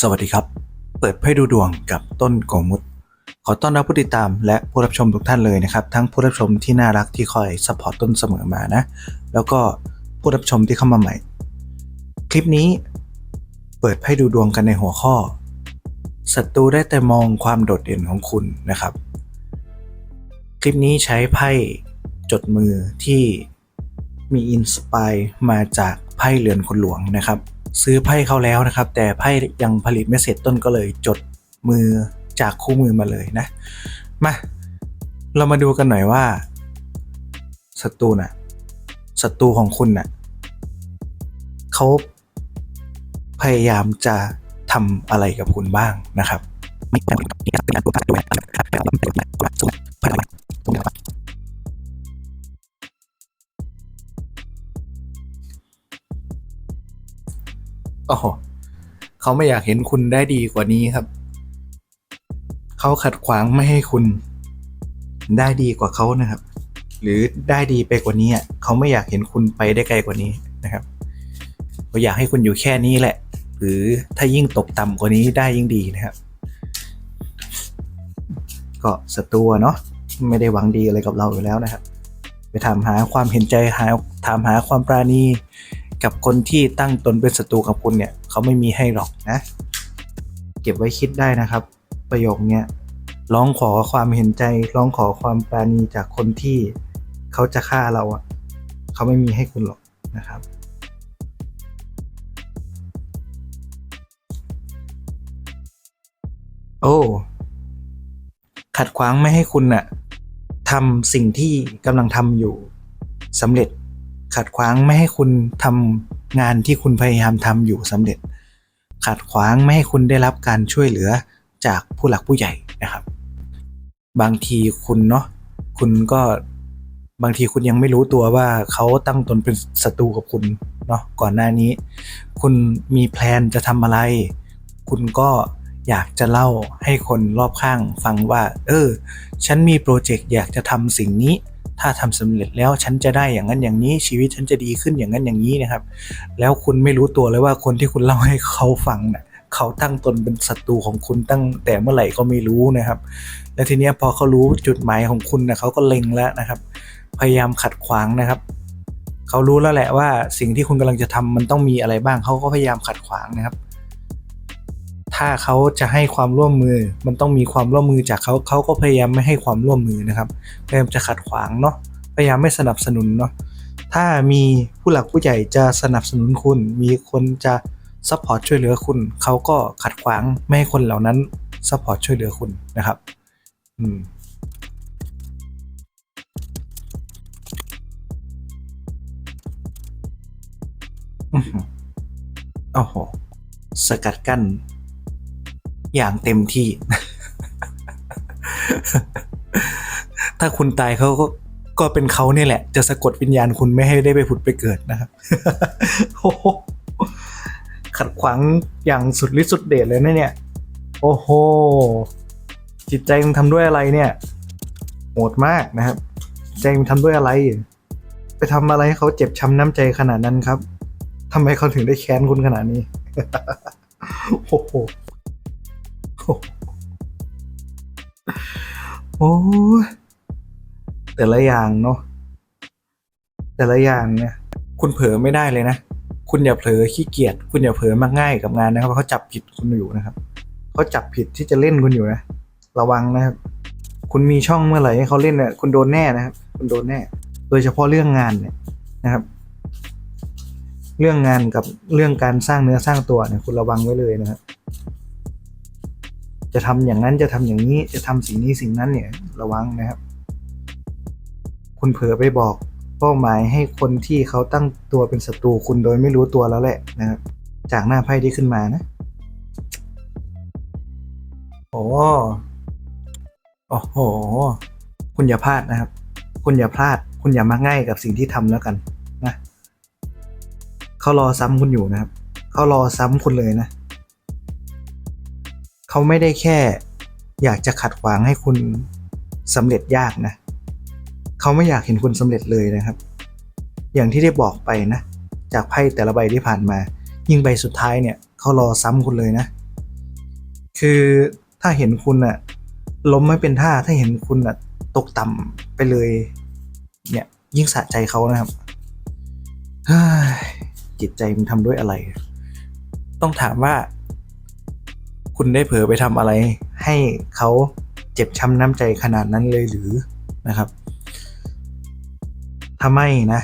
สวัสดีครับ เปิดไพ่ดูดวงกับต้นโกมุตขอต้อนรับผู้ติดตามและผู้รับชมทุกท่านเลยนะครับ ทั้งผู้รับชมที่น่ารักที่คอยสปอร์ตต้นเสมอมานะ แล้วก็ผู้รับชมที่เข้ามาใหม่ คลิปนี้ เปิดไพ่ดูดวงกันในหัวข้อศัตรูได้แต่มองความโดดเด่นของคุณนะครับ คลิปนี้ใช้ไพ่จดมือที่มีอินสปายมาจากไพ่เรือนคนหลวงนะครับ ซื้อไพ่เขาแล้วนะครับ แต่ไพ่ยังผลิตไม่เสร็จต้นก็เลยจดมือจากคู่มือมาเลยนะมาเรามาดูกันหน่อยว่าศัตรูน่ะศัตรูของคุณน่ะเขาพยายามจะทำอะไรกับคุณบ้างนะครับ โอ้โหเขาไม่อยากเห็นคุณได้ดีกว่านี้ครับ เขาขัดขวางไม่ให้คุณได้ดีกว่าเขานะครับ หรือได้ดีไปกว่านี้อะเขาไม่อยากเห็นคุณไปได้ไกลกว่านี้นะครับเขาอยากให้คุณอยู่แค่นี้แหละ หรือถ้ายิ่งตกต่ำกว่านี้ได้ยิ่งดีนะครับ ก็ศัตรูเนาะไม่ได้หวังดีอะไรกับเราอยู่แล้วนะครับ ไปถามหาความเห็นใจหาถามหาความปราณี กับคนที่ตั้งตนเป็นศัตรูกับคุณเนี่ยเขาไม่มีให้หรอกนะ เก็บไว้คิดได้นะครับ ประโยคเนี้ยร้องขอความเห็นใจร้องขอความปราณีจากคนที่เขาจะฆ่าเราอะเขาไม่มีให้คุณหรอกนะครับ โอ้ขัดขวางไม่ให้คุณน่ะทำสิ่งที่กำลังทำอยู่สำเร็จ ขัดขวางไม่ให้คุณทำงานที่คุณพยายามทำอยู่สำเร็จ ขัดขวางไม่ให้คุณได้รับการช่วยเหลือจากผู้หลักผู้ใหญ่นะครับ บางทีคุณเนาะคุณก็บางทีคุณยังไม่รู้ตัวว่าเขาตั้งตนเป็นศัตรูกับคุณเนาะก่อนหน้านี้ คุณมีแพลนจะทำอะไร คุณก็อยากจะเล่าให้คนรอบข้างฟังว่า เออ ฉันมีโปรเจกต์อยากจะทำสิ่งนี้ ถ้าทำสำเร็จแล้วฉันจะได้อย่างนั้นอย่างนี้ชีวิตฉันจะดีขึ้นอย่างนั้นอย่างนี้นะครับ แล้วคุณไม่รู้ตัวเลยว่าคนที่คุณเล่าให้เขาฟังน่ะเขาตั้งตนเป็นศัตรูของคุณตั้งแต่เมื่อไหร่ก็ไม่รู้นะครับ และทีนี้พอเขารู้จุดหมายของคุณนะเขาก็เล็งแล้วนะครับ พยายามขัดขวางนะครับเขารู้แล้วแหละว่าสิ่งที่คุณกำลังจะทำมันต้องมีอะไรบ้างเขาก็พยายามขัดขวางนะครับ ถ้าเขาจะให้ความร่วมมือ มันต้องมีความร่วมมือจากเขาเขาก็พยายามไม่ให้ความร่วมมือนะครับพยายามจะขัดขวางเนาะพยายามไม่สนับสนุนเนาะถ้ามีผู้หลักผู้ใหญ่จะสนับสนุนคุณ มีคนจะซัพพอร์ตช่วยเหลือคุณ เขาก็ขัดขวางไม่ให้คนเหล่านั้นซัพพอร์ตช่วยเหลือคุณนะครับ อืมอื้อหือโอ้โห สกัดกั้น อย่างเต็มที่ ถ้าคุณตายเขาก็ก็เป็นเขาเนี่ยแหละ จะสะกดวิญญาณคุณไม่ให้ได้ไปผุดไปเกิดนะครับโอ้โหขัดขวางอย่างสุดฤทธิ์สุดเดชเลยนะเนี่ย โอ้โห จิตใจมึงทำด้วยอะไรเนี่ยโหดมากนะครับ ใจมึงทำด้วยอะไร ไปทำอะไรให้เขาเจ็บช้ำน้ำใจขนาดนั้นครับทำไมเขาถึงได้แค้นคุณขนาดนี้ โอ้โห โอ้แต่ละอย่างเนาะแต่ละอย่างเนี่ย คุณเผลอไม่ได้เลยนะ คุณอย่าเผลอขี้เกียจคุณอย่าเผลอมากง่ายกับงานนะครับเพราะเขาจับผิดคุณอยู่นะครับเขาจับผิดที่จะเล่นคุณอยู่นะระวังนะครับ คุณมีช่องเมื่อไหร่ให้เขาเล่นเนี่ยคุณโดนแน่นะครับคุณโดนแน่ โดยเฉพาะเรื่องงานเนี่ยนะครับ เรื่องงานกับเรื่องการสร้างเนื้อสร้างตัวเนี่ยคุณระวังไว้เลยนะครับ จะทำอย่างนั้นจะทำอย่างนี้จะทำสิ่งนี้สิ่งนั้นเนี่ยระวังนะครับ คุณเผลอไปบอกเป้าหมายให้คนที่เขาตั้งตัวเป็นศัตรูคุณโดยไม่รู้ตัวแล้วแหละนะครับ จากหน้าไพ่ที่ขึ้นมานะโอ้โอ้โห คุณอย่าพลาดนะครับ คุณอย่าพลาด คุณอย่ามาง่ายกับสิ่งที่ทำแล้วกันนะเขารอซ้ำคุณอยู่นะครับเขารอซ้ำคุณเลยนะ เขาไม่ได้แค่ อยากจะขัดขวางให้คุณสำเร็จยากนะ เขาไม่อยากเห็นคุณสำเร็จเลยนะครับ อย่างที่ได้บอกไปนะ จากไพ่แต่ละใบที่ผ่านมา ยิ่งใบสุดท้ายเนี่ยเขารอซ้ำคุณเลยนะ คือถ้าเห็นคุณอะล้มไม่เป็นท่าถ้าเห็นคุณอะตกต่ำไปเลย เนี่ยยิ่งสะใจเขานะครับเฮ้ยจิตใจมันทำด้วยอะไร ต้องถามว่า คุณได้เผลอไปทำอะไร ให้เขาเจ็บช้ำน้ำใจขนาดนั้นเลยหรือนะครับ ถ้าไม่นะ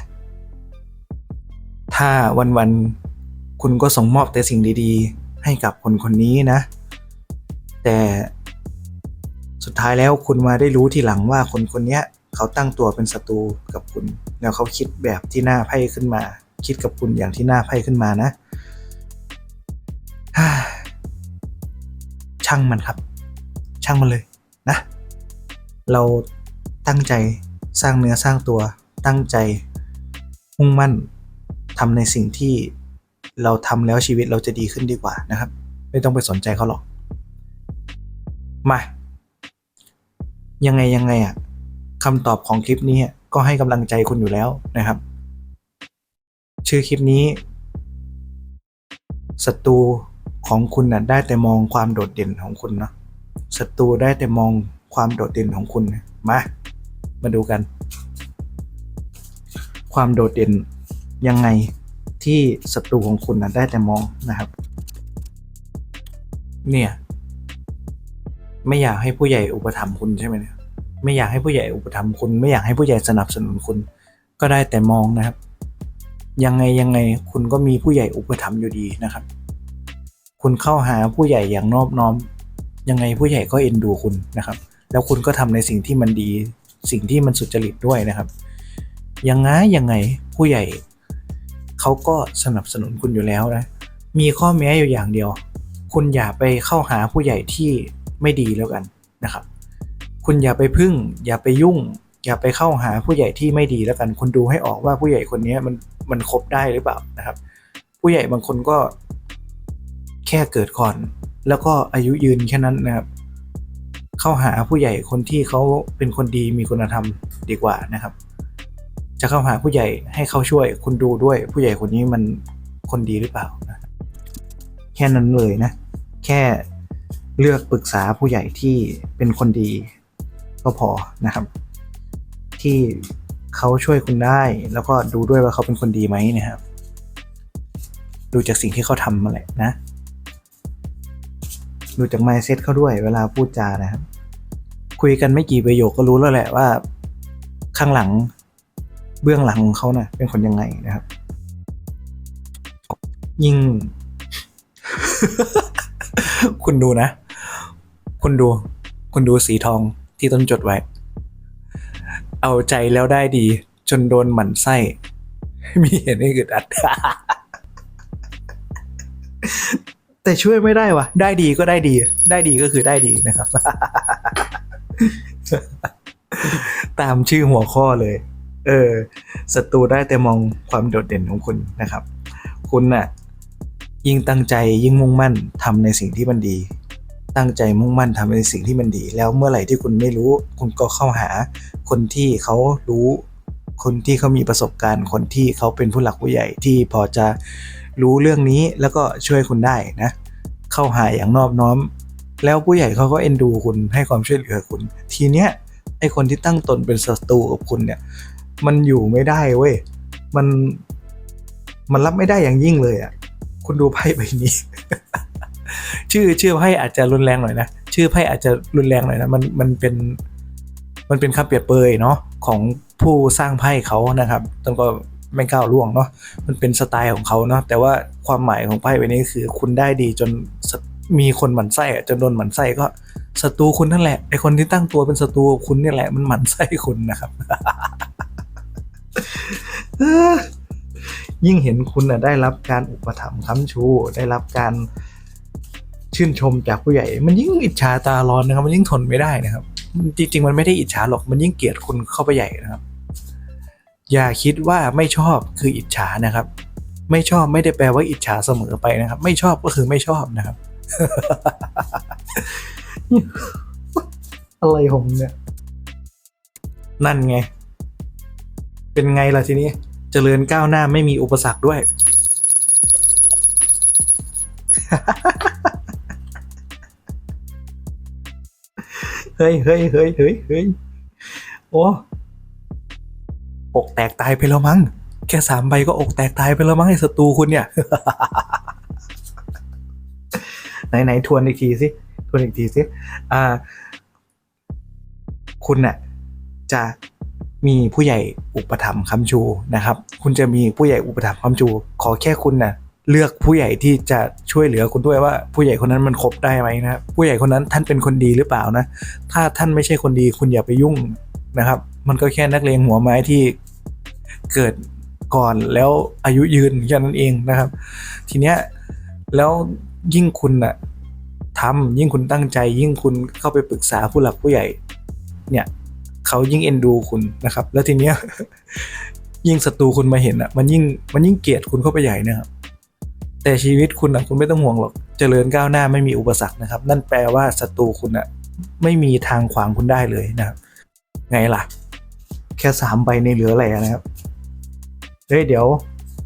ถ้าวันๆคุณก็ส่งมอบแต่สิ่งดีๆ ให้กับคนคนนี้นะ แต่สุดท้ายแล้วคุณมาได้รู้ทีหลังว่าคนคนนี้เขาตั้งตัวเป็นศัตรูกับคุณ แล้วเขาคิดแบบที่หน้าไพ่ขึ้นมา คิดกับคุณอย่างที่หน้าไพ่ขึ้นมานะ ช่างมันครับ ช่างมันเลยนะ เราตั้งใจสร้างเนื้อสร้างตัว ตั้งใจมุ่งมั่นทำในสิ่งที่เราทำแล้วชีวิตเราจะดีขึ้นดีกว่านะครับ ไม่ต้องไปสนใจเขาหรอก มา ยังไงยังไงอะคำตอบของคลิปนี้ก็ให้กำลังใจคุณอยู่แล้วนะครับ ชื่อคลิปนี้ศัตรู ของคุณน่ะได้แต่มองความโดดเด่นของคุณเนาะศัตรูได้แต่มองความโดดเด่นของคุณมามาดูกัน ความโดดเด่นยังไงที่ศัตรูของคุณนะได้แต่มองนะครับ เนี่ย ไม่อยากให้ผู้ใหญ่อุปถัมภ์คุณใช่ไหมเนี่ยไม่อยากให้ผู้ใหญ่อุปถัมภ์คุณ ไม่อยากให้ผู้ใหญ่สนับสนุนคุณ ก็ได้แต่มองนะครับ ยังไงยังไงคุณก็มีผู้ใหญ่อุปถัมภ์อยู่ดีนะครับ คุณเข้าหาผู้ใหญ่อย่างนอบน้อม ยังไงผู้ใหญ่ก็เอ็นดูคุณนะครับ แล้วคุณก็ทำในสิ่งที่มันดีสิ่งที่มันสุจริตด้วยนะครับ ยังไงยังไงผู้ใหญ่เขาก็สนับสนุนคุณอยู่แล้วนะ มีข้อแม้อยู่อย่างเดียว คุณอย่าไปเข้าหาผู้ใหญ่ที่ไม่ดีแล้วกันนะครับ คุณอย่าไปพึ่ง อย่าไปยุ่ง อย่าไปเข้าหาผู้ใหญ่ที่ไม่ดีแล้วกัน คุณดูให้ออกว่าผู้ใหญ่คนนี้มันมันคบได้หรือเปล่านะครับ ผู้ใหญ่บางคนก็ แค่เกิดก่อน แล้วก็อายุยืนแค่นั้นนะครับ เข้าหาผู้ใหญ่คนที่เขาเป็นคนดีมีคุณธรรมดีกว่านะครับ จะเข้าหาผู้ใหญ่ให้เขาช่วยคุณดูด้วย ผู้ใหญ่คนนี้มันคนดีหรือเปล่านะแค่นั้นเลยนะ แค่เลือกปรึกษาผู้ใหญ่ที่เป็นคนดีก็พอนะครับ ที่เขาช่วยคุณได้ แล้วก็ดูด้วยว่าเขาเป็นคนดีไหมนะครับ ดูจากสิ่งที่เขาทำมาแหละนะ ดูจาก mindset เขาด้วยเวลาพูดจานะครับ คุยกันไม่กี่ประโยคก็รู้แล้วแหละว่า ข้างหลังเบื้องหลังของเขานะ่ะ เป็นคนยังไงนะครับ ยิ่ง คุณดูนะ คุณดู คุณดูสีทองที่ต้นจดไว้ เอาใจแล้วได้ดี จนโดนหมันไส้ มีเห็นให้อึดอัด แต่ช่วยไม่ได้วะได้ดีก็ได้ดี ได้ดีก็คือได้ดีนะครับ ตามชื่อหัวข้อเลย เออศัตรูได้แต่มองความโดดเด่นของคุณนะครับ คุณน่ะ ยิ่งตั้งใจยิ่งมุ่งมั่นทำในสิ่งที่มันดี ตั้งใจมุ่งมั่นทำในสิ่งที่มันดี แล้วเมื่อไหร่ที่คุณไม่รู้ คุณก็เข้าหา คนที่เขารู้ คนที่เขามีประสบการณ์ คนที่เขาเป็นผู้หลักผู้ใหญ่ที่พอจะ รู้เรื่องนี้แล้วก็ช่วยคุณได้นะ เข้าหาอย่างนอบน้อม แล้วผู้ใหญ่เขาก็เอ็นดูคุณให้ความช่วยเหลือคุณ ทีเนี้ยไอคนที่ตั้งตนเป็นศัตรูกับคุณเนี่ย มันอยู่ไม่ได้เว้ยมันมันรับไม่ได้อย่างยิ่งเลยอะ คุณดูไพ่ใบนี้ ชื่อชื่อไพ่อาจจะรุนแรงหน่อยนะ ชื่อไพ่อาจจะรุนแรงหน่อยนะ มันมันเป็น มันเป็นคำเปรียบเปยเนาะของผู้สร้างไพ่เขานะครับต้องก็ ไม่ก้าวล่วงเนาะมันเป็นสไตล์ของเขาเนาะแต่ว่าความหมายของไพ่ใบนี้คือคุณได้ดีจนมีคนหมั่นไส้จนโดนหมั่นไส้ก็ศัตรูคุณนั่นแหละไอคนที่ตั้งตัวเป็นศัตรูคุณนี่แหละมันหมั่นไส้คุณนะครับ ยิ่งเห็นคุณนะได้รับการอุปถัมภ์ค้ำชู ได้รับการชื่นชมจากผู้ใหญ่ มันยิ่งอิจฉาตาร้อนนะครับ มันยิ่งทนไม่ได้นะครับ จริงๆ มันไม่ได้อิจฉาหรอก มันยิ่งเกลียดคุณเข้าไปใหญ่นะครับ อย่าคิดว่าไม่ชอบคืออิจฉานะครับ ไม่ชอบไม่ได้แปลว่าอิจฉาเสมอไปนะครับ ไม่ชอบก็คือไม่ชอบนะครับ อะไรผมเนี่ย นั่นไง เป็นไงล่ะทีนี้เจริญก้าวหน้าไม่มีอุปสรรคด้วย เฮ้ยเฮ้ยเฮ้ยเฮ้ยเฮ้ยโอ้ อกแตกตายไปแล้วมั้ง แค่สามใบก็อกแตกตายไปแล้วมั้งไอ้ศัตรูคุณเนี่ย ไหนไหนทวนอีกทีสิ ทวนอีกทีสิอ่า คุณน่ะจะมีผู้ใหญ่อุปถัมภ์คำชูนะครับ คุณจะมีผู้ใหญ่อุปถัมภ์คำชู ขอแค่คุณน่ะเลือกผู้ใหญ่ที่จะช่วยเหลือคุณด้วยว่า ผู้ใหญ่คนนั้นมันคบได้ไหมนะครับผู้ใหญ่คนนั้นท่านเป็นคนดีหรือเปล่านะ ถ้าท่านไม่ใช่คนดีคุณอย่าไปยุ่งนะครับ มันก็แค่นักเลงหัวไม้ที่ เกิดก่อนแล้วอายุยืนแค่นั้นเองนะครับ ทีเนี้ยแล้วยิ่งคุณน่ะทำยิ่งคุณตั้งใจ ยิ่งคุณเข้าไปปรึกษาผู้หลักผู้ใหญ่ เนี่ยเขายิ่งเอ็นดูคุณนะครับ แล้วทีเนี้ยยิ่งศัตรูคุณมาเห็นอะมันยิ่งมันยิ่งเกลียดคุณเข้าไปใหญ่นะครับแต่ชีวิตคุณอะคุณไม่ต้องห่วงหรอกเจริญก้าวหน้าไม่มีอุปสรรคนะครับ นั่นแปลว่าศัตรูคุณอะไม่มีทางขวางคุณได้เลยนะครับ ไงล่ะ แค่สามใบในเหลืออะไรนะครับ เฮ้ยเดี๋ยว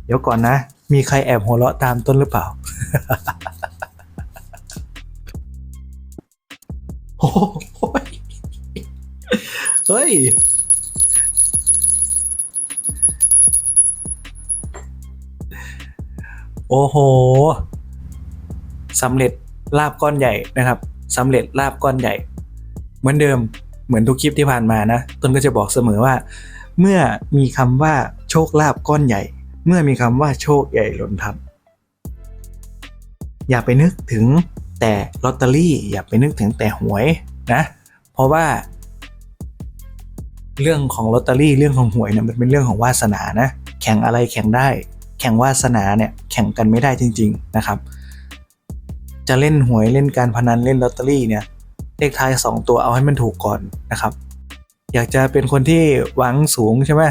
เดี๋ยวก่อนนะ มีใครแอบหัวเราะตามต้นหรือเปล่าโอ้โหเฮ้ยโอ้โหสำเร็จลาบก้อนใหญ่นะครับสำเร็จลาบก้อนใหญ่ เหมือนเดิมเหมือนทุกคลิปที่ผ่านมานะต้นก็จะบอกเสมอว่า เมื่อมีคำว่า โชคลาบก้อนใหญ่ เมื่อมีคำว่าโชคใหญ่หล่นทับ อย่าไปนึกถึงแต่ลอตเตอรี่อย่าไปนึกถึงแต่หวยนะ เพราะว่าเรื่องของลอตเตอรี่เรื่องของหวยเนี่ยมันเป็นเรื่องของวาสนานะ แข่งอะไรแข่งได้ แข่งวาสนาเนี่ยแข่งกันไม่ได้จริง ๆนะครับ จะเล่นหวยเล่นการพนันเล่นลอตเตอรี่เนี่ยเลขท้ายสองตัวเอาให้มันถูกก่อนนะครับ อยากจะเป็นคนที่หวังสูงใช่ไหม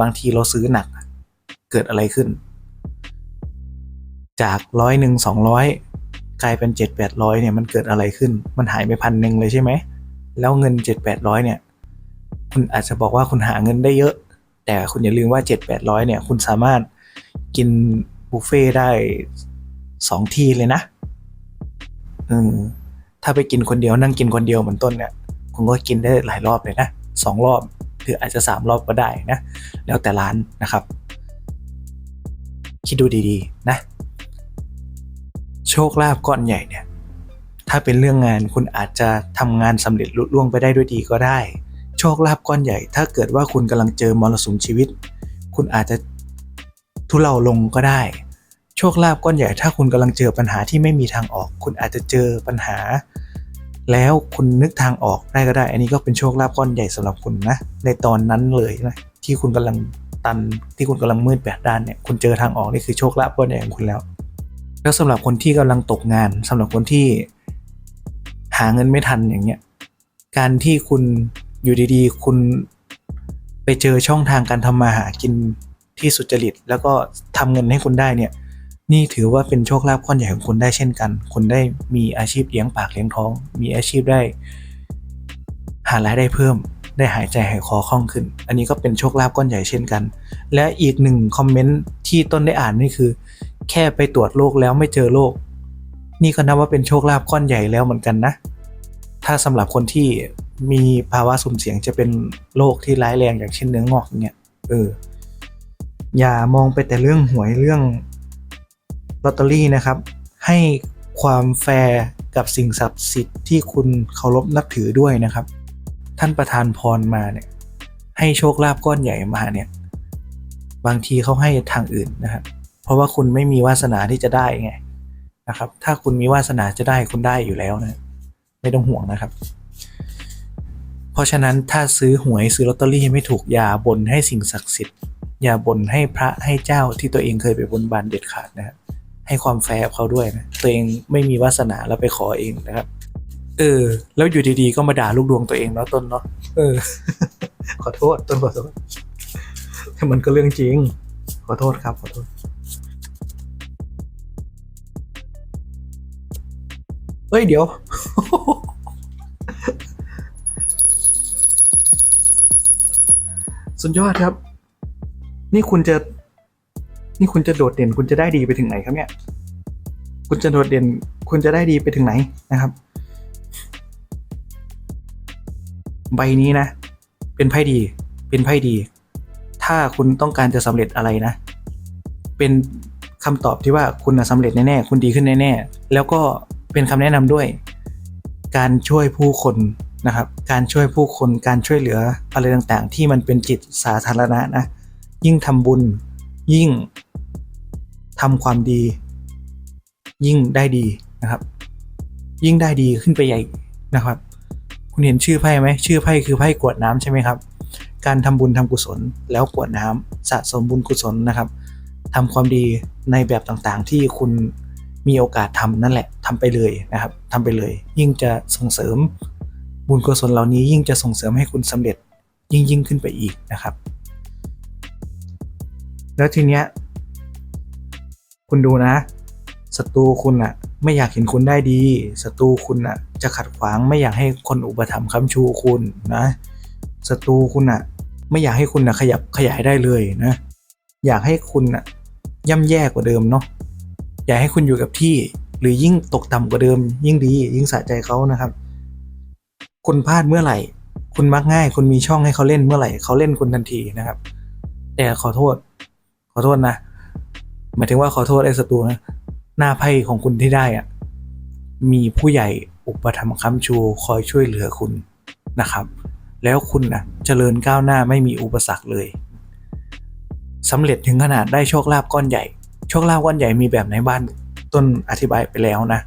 บางทีเราซื้อหนัก เกิดอะไรขึ้น จากร้อยหนึ่งสองร้อยกลายเป็นเจ็ดแปดร้อยเนี่ยมันเกิดอะไรขึ้น มันหายไปพันหนึ่งเลยใช่ไหม แล้วเงินเจ็ดแปดร้อยเนี่ย คุณอาจจะบอกว่าคุณหาเงินได้เยอะ แต่คุณอย่าลืมว่าเจ็ดแปดร้อยเนี่ย คุณสามารถกินบุฟเฟ่ต์ได้สองที่เลยนะ อืม ถ้าไปกินคนเดียวนั่งกินคนเดียวเหมือนต้นเนี่ย คุณก็กินได้หลายรอบเลยนะสองรอบ หรืออาจจะสามรอบก็ได้นะ แล้วแต่ร้านนะครับ คิดดูดีๆ นะ โชคลาภก้อนใหญ่เนี่ย ถ้าเป็นเรื่องงานคุณอาจจะทำงานสำเร็จลุล่วงไปได้ด้วยดีก็ได้ โชคลาภก้อนใหญ่ ถ้าเกิดว่าคุณกำลังเจอมรสุมชีวิต คุณอาจจะทุเลาลงก็ได้ โชคลาภก้อนใหญ่ ถ้าคุณกำลังเจอปัญหาที่ไม่มีทางออก คุณอาจจะเจอปัญหา แล้วคุณนึกทางออกได้ก็ได้ อันนี้ก็เป็นโชคลาภก้อนใหญ่สำหรับคุณนะ ในตอนนั้นเลยนะที่คุณกำลังตันที่คุณกำลังมืดแปดด้านเนี่ยคุณเจอทางออกนี่คือโชคลาภก้อนใหญ่ของคุณแล้ว แล้วสำหรับคนที่กำลังตกงานสำหรับคนที่หาเงินไม่ทันอย่างเงี้ยการที่คุณอยู่ดีๆ คุณไปเจอช่องทางการทำมาหากินที่สุจริต แล้วก็ทำเงินให้คุณได้เนี่ย นี่ถือว่าเป็นโชคลาภก้อนใหญ่ของคุณได้เช่นกัน คุณได้มีอาชีพเลี้ยงปากเลี้ยงท้อง มีอาชีพได้ หารายได้เพิ่ม ได้หายใจหายคอคล่องขึ้น อันนี้ก็เป็นโชคลาภก้อนใหญ่เช่นกัน และอีกหนึ่งคอมเมนต์ที่ต้นได้อ่านนี่คือ แค่ไปตรวจโรคแล้วไม่เจอโรค นี่ก็นับว่าเป็นโชคลาภก้อนใหญ่แล้วเหมือนกันนะ ถ้าสำหรับคนที่มีภาวะสุ่มเสี่ยงจะเป็นโรคที่ร้ายแรงอย่างเช่นเนื้องอกเนี่ย เออ อย่ามองไปแต่เรื่องหวยเรื่อง ลอตเตอรี่นะครับ ให้ความแฟร์กับสิ่งศักดิ์สิทธิ์ที่คุณเคารพนับถือด้วยนะครับ ท่านประทานพรมาเนี่ยให้โชคลาภก้อนใหญ่มาเนี่ยบางทีเขาให้ทางอื่นนะครับ เพราะว่าคุณไม่มีวาสนาที่จะได้ไงนะครับ ถ้าคุณมีวาสนาจะได้คุณได้อยู่แล้วนะไม่ต้องห่วงนะครับ เพราะฉะนั้นถ้าซื้อหวยซื้อลอตเตอรี่ไม่ถูกอย่าบ่นให้สิ่งศักดิ์สิทธิ์อย่าบ่นให้พระให้เจ้าที่ตัวเองเคยไปบนบานเด็ดขาดนะครับ ให้ความแฟร์กับเขาด้วยนะตัวเองไม่มีวาสนาแล้วไปขอเองนะครับเออ แล้วอยู่ดีๆก็มาด่าลูกดวงตัวเองเนาะต้นเนาะเออ ขอโทษต้นขอโทษแต่มันก็เรื่องจริง ขอโทษครับ ขอโทษเฮ้ยเดี๋ยว สุดยอดครับ นี่คุณจะ นี่คุณจะโดดเด่นคุณจะได้ดีไปถึงไหนครับเนี่ย คุณจะโดดเด่นคุณจะได้ดีไปถึงไหนนะครับ ใบนี้นะ เป็นไพ่ดี เป็นไพ่ดี ถ้าคุณต้องการจะสำเร็จอะไรนะ เป็นคำตอบที่ว่าคุณน่ะสำเร็จแน่ๆ คุณดีขึ้นแน่ๆ แล้วก็เป็นคำแนะนำด้วย การช่วยผู้คนนะครับ การช่วยผู้คน การช่วยเหลืออะไรต่างๆ ที่มันเป็นจิตสาธารณะนะ ยิ่งทำบุญยิ่ง ทำความดี ยิ่งได้ดีนะครับ ยิ่งได้ดีขึ้นไปใหญ่นะครับ คุณเห็นชื่อไพ่ไหมชื่อไพ่คือไพ่กวดน้ำใช่ไหมครับ การทำบุญทำกุศลแล้วกวดน้ำสะสมบุญกุศลนะครับทำความดีในแบบต่างๆ ที่คุณมีโอกาสทำนั่นแหละทำไปเลยนะครับทำไปเลย ยิ่งจะส่งเสริมบุญกุศลเหล่านี้ยิ่งจะส่งเสริมให้คุณสำเร็จยิ่งยิ่งขึ้นไปอีกนะครับ แล้วทีเนี้ย คุณดูนะศัตรูคุณอะไม่อยากเห็นคุณได้ดีศัตรูคุณอะจะขัดขวางไม่อยากให้คนอุปถัมภ์ค้ำชูคุณนะศัตรูคุณอะไม่อยากให้คุณอะขยับขยายได้เลยนะ อยากให้คุณอะย่ำแย่กว่าเดิมเนาะอยากให้คุณอยู่กับที่หรือยิ่งตกต่ำกว่าเดิม ยิ่งดี ยิ่งสะใจเขานะครับ คุณพลาดเมื่อไหร่ คุณมักง่าย คุณมีช่องให้เขาเล่นเมื่อไหร่เขาเล่นคุณทันทีนะครับ แต่ขอโทษ ขอโทษนะ หมายถึงว่าขอโทษไอ้ศัตรูนะหน้าไพ่ของคุณที่ได้อะมีผู้ใหญ่อุปถัมภ์ค้ำชูคอยช่วยเหลือคุณนะครับ แล้วคุณนะเจริญก้าวหน้าไม่มีอุปสรรคเลยสำเร็จถึงขนาดได้โชคลาภก้อนใหญ่ โชคลาภก้อนใหญ่มีแบบไหนบ้านต้นอธิบายไปแล้วนะ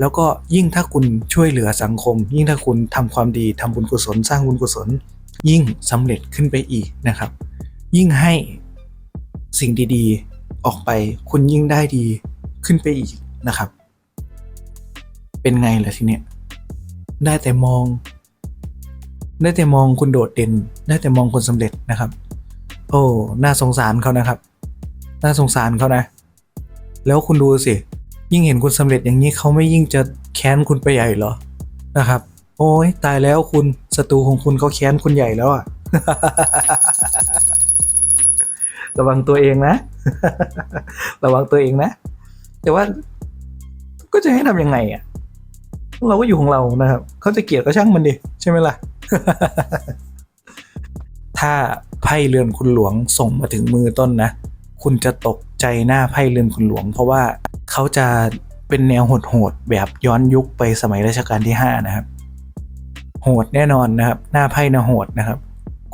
แล้วก็ยิ่งถ้าคุณช่วยเหลือสังคม ยิ่งถ้าคุณทำความดีทำบุญกุศล สร้างบุญกุศล ยิ่งสำเร็จขึ้นไปอีกนะครับ ยิ่งให้สิ่งดีๆ ออกไปคุณยิ่งได้ดีขึ้นไปอีกนะครับ เป็นไงล่ะทีเนี้ยได้แต่มอง ได้แต่มองคุณโดดเด่น ได้แต่มองคนสำเร็จนะครับ โอ้น่าสงสารเขานะครับ น่าสงสารเขานะ แล้วคุณดูสิ ยิ่งเห็นคุณสำเร็จอย่างนี้เขาไม่ยิ่งจะแค้นคุณไปใหญ่เหรอนะครับ โอ้ยตายแล้วคุณศัตรูของคุณเขาแค้นคุณใหญ่แล้วอะระวังตัวเองนะ ระวังตัวเองนะ แต่ว่าก็จะให้ทำยังไงอะ เราก็อยู่ของเรานะครับ เขาจะเกลียดก็ช่างมันดิใช่ไหมล่ะ ถ้าไพ่เรือนคุณหลวงส่งมาถึงมือต้นนะ คุณจะตกใจหน้าไพ่เรือนคุณหลวง เพราะว่าเขาจะเป็นแนวโหดๆแบบย้อนยุคไปสมัยรัชกาลที่ 5 นะครับ โหดแน่นอนนะครับ หน้าไพ่นะโหดนะครับ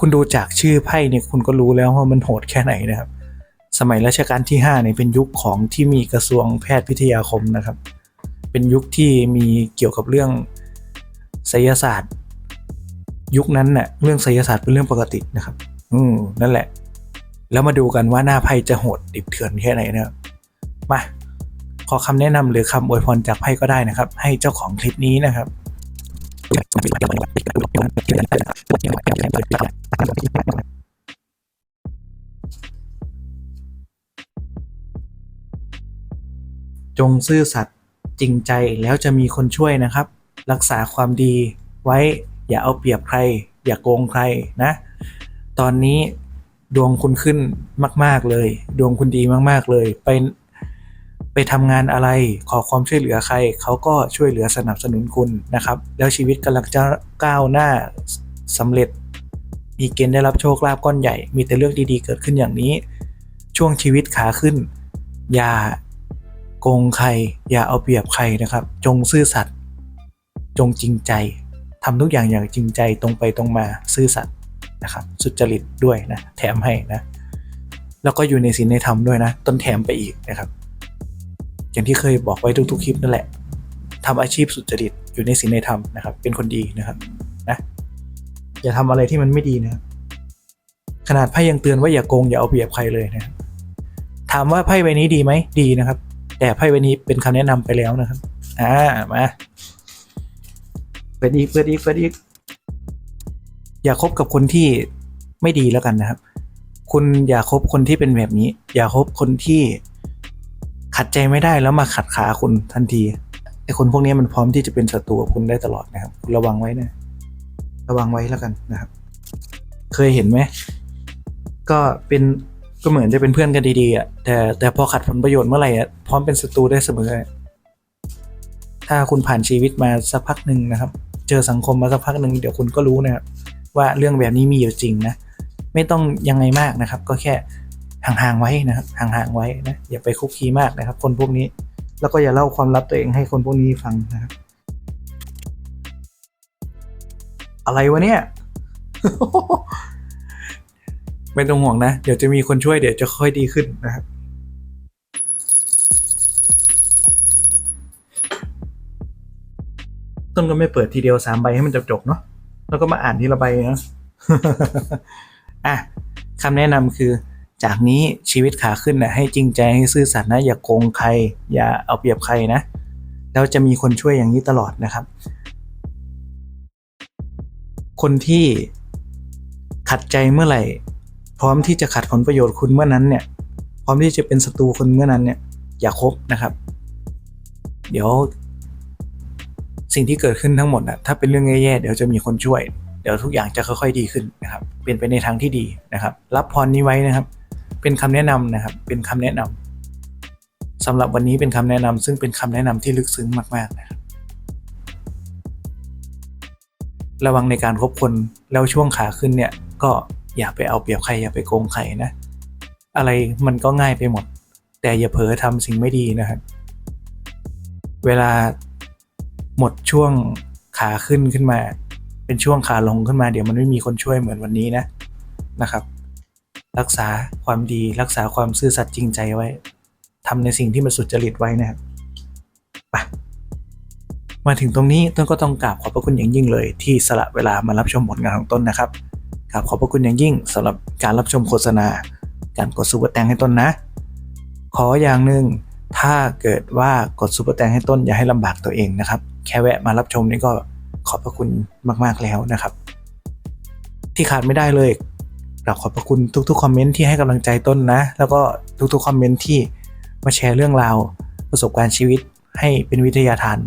คุณดูจากชื่อไพ่เนี่ยคุณก็รู้แล้วว่ามันโหดแค่ไหนนะครับ สมัยรัชกาลที่5เนี่ยเป็นยุคของที่มีกระทรวงแพทย์พิทยาคมนะครับ เป็นยุคที่มีเกี่ยวกับเรื่องไสยศาสตร์ ยุคนั้นเน่ะเรื่องไสยศาสตร์เป็นเรื่องปกตินะครับ อืมนั่นแหละ แล้วมาดูกันว่าหน้าไพ่จะโหดดิบเถื่อนแค่ไหนนะครับมาขอคำแนะนำหรือคำอวยพรจากไพ่ก็ได้นะครับ ให้เจ้าของคลิปนี้นะครับ จงซื่อสัตย์จริงใจแล้วจะมีคนช่วยนะครับ รักษาความดีไว้ อย่าเอาเปรียบใคร อย่าโกงใครนะ ตอนนี้ดวงคุณขึ้นมาก ๆเลย ดวงคุณดีมาก ๆ เลย ไปไปทำงานอะไรขอความช่วยเหลือใคร เขาก็ช่วยเหลือสนับสนุนคุณนะครับ แล้วชีวิตกำลังจะก้าวหน้าสำเร็จมีเกณฑ์ได้รับโชคลาภก้อนใหญ่ มีแต่เรื่องดีๆ เกิดขึ้นอย่างนี้ ช่วงชีวิตขาขึ้น อย่า โกงใคร อย่าเอาเปรียบใครนะครับ จงซื่อสัตย์จงจริงใจทำทุกอย่างอย่างจริงใจตรงไปตรงมาซื่อสัตย์นะครับ สุจริตด้วยนะแถมให้นะ แล้วก็อยู่ในศีลในธรรมด้วยนะต้นแถมไปอีกนะครับ อย่างที่เคยบอกไว้ทุกๆคลิปนั่นแหละทำอาชีพสุจริตอยู่ในศีลในธรรมนะครับ เป็นคนดีนะครับนะอย่าทำอะไรที่มันไม่ดีนะขนาดไพ่ยังเตือนว่าอย่าโกงอย่าเอาเปรียบใครเลยนะถามว่าไพ่ใบนี้ดีไหมดีนะครับ แต่ไพ่ใบนี้เป็นคำแนะนำไปแล้วนะครับ อ่า มาเปิดอีกเปิดอีกเปิดอีกอย่าคบกับคนที่ไม่ดีแล้วกันนะครับ คุณอย่าคบคนที่เป็นแบบนี้ อย่าคบคนที่ขัดใจไม่ได้แล้วมาขัดขาคุณทันทีไอ้คนพวกนี้มันพร้อมที่จะเป็นศัตรูกับคุณได้ตลอดนะครับ คุณระวังไว้นะ ระวังไว้แล้วกันนะครับ เคยเห็นไหมก็เป็น ก็เหมือนจะเป็นเพื่อนกันดีๆอะแต่แต่พอขัดผลประโยชน์เมื่อไหร่อะพร้อมเป็นศัตรูได้เสมอ ถ้าคุณผ่านชีวิตมาสักพักหนึ่งนะครับ เจอสังคมมาสักพักหนึ่งเดี๋ยวคุณก็รู้นะครับว่าเรื่องแบบนี้มีอยู่จริงนะไม่ต้องยังไงมากนะครับ ก็แค่ห่างๆไว้นะครับห่างๆไว้นะอย่าไปคุกคีมากนะครับ คนพวกนี้แล้วก็อย่าเล่าความลับตัวเองให้คนพวกนี้ฟังนะครับ อะไรวะเนี่ย ไม่ต้องห่วงนะ เดี๋ยวจะมีคนช่วยเดี๋ยวจะค่อยดีขึ้นนะครับ ต้นก็ไม่เปิดทีเดียวสามใบให้มันจบๆเนาะแล้วก็มาอ่านทีละใบเนาะอะคำแนะนำคือจากนี้ชีวิตขาขึ้นนะให้จริงใจให้ซื่อสัตย์นะอย่าโกงใคร อย่าเอาเปรียบใครนะ แล้วจะมีคนช่วยอย่างนี้ตลอดนะครับ คนที่ขัดใจเมื่อไหร่ พร้อมที่จะขัดผลประโยชน์คุณเมื่อนั้นเนี่ย พร้อมที่จะเป็นศัตรูคุณเมื่อนั้นเนี่ย อย่าคบนะครับ เดี๋ยว สิ่งที่เกิดขึ้นทั้งหมดนะถ้าเป็นเรื่องแย่ๆเดี๋ยวจะมีคนช่วย เดี๋ยวทุกอย่างจะค่อยๆดีขึ้นนะครับ เป็นไปในทางที่ดีนะครับ รับพรนี้ไว้นะครับ เป็นคำแนะนำนะครับ เป็นคำแนะนำสำหรับวันนี้เป็นคำแนะนำซึ่งเป็นคำแนะนำที่ลึกซึ้งมากๆนะครับระวังในการคบคนแล้วช่วงขาขึ้นเนี่ยก็ อย่าไปเอาเปรียบใครอย่าไปโกงใครนะ อะไรมันก็ง่ายไปหมด แต่อย่าเผลอทำสิ่งไม่ดีนะครับเวลาหมดช่วงขาขึ้นขึ้นมา เป็นช่วงขาลงขึ้นมา เดี๋ยวมันไม่มีคนช่วยเหมือนวันนี้นะนะครับ รักษาความดีรักษาความซื่อสัตย์จริงใจไว้ทำในสิ่งที่มันสุจริตไว้นะครับไปมาถึงตรงนี้ต้นก็ต้องกราบขอบพระคุณอย่างยิ่งเลย ที่สละเวลามารับชมผลงานของต้นนะครับ กราบขอบพระคุณอย่างยิ่งสำหรับการรับชมโฆษณา การกดซูเปอร์แตงให้ต้นนะ ขออย่างหนึ่งถ้าเกิดว่ากดซูเปอร์แตงให้ต้นอย่าให้ลำบากตัวเองนะครับ แค่แวะมารับชมนี่ก็ขอบพระคุณมาก ๆแล้วนะครับ ที่ขาดไม่ได้เลยกราขอบพระคุณทุกๆคอมเมนต์ที่ให้กำลังใจต้นนะ แล้วก็ทุกๆคอมเมนต์ที่มาแชร์เรื่องราวประสบการณ์ชีวิตให้เป็นวิทยาทาน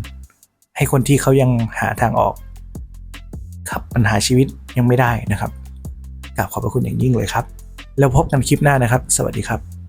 ให้คนที่เขายังหาทางออก ครับปัญหาชีวิตยังไม่ได้นะครับ กราบขอบพระคุณอย่างยิ่งเลยครับ แล้วพบกันคลิปหน้านะครับ สวัสดีครับ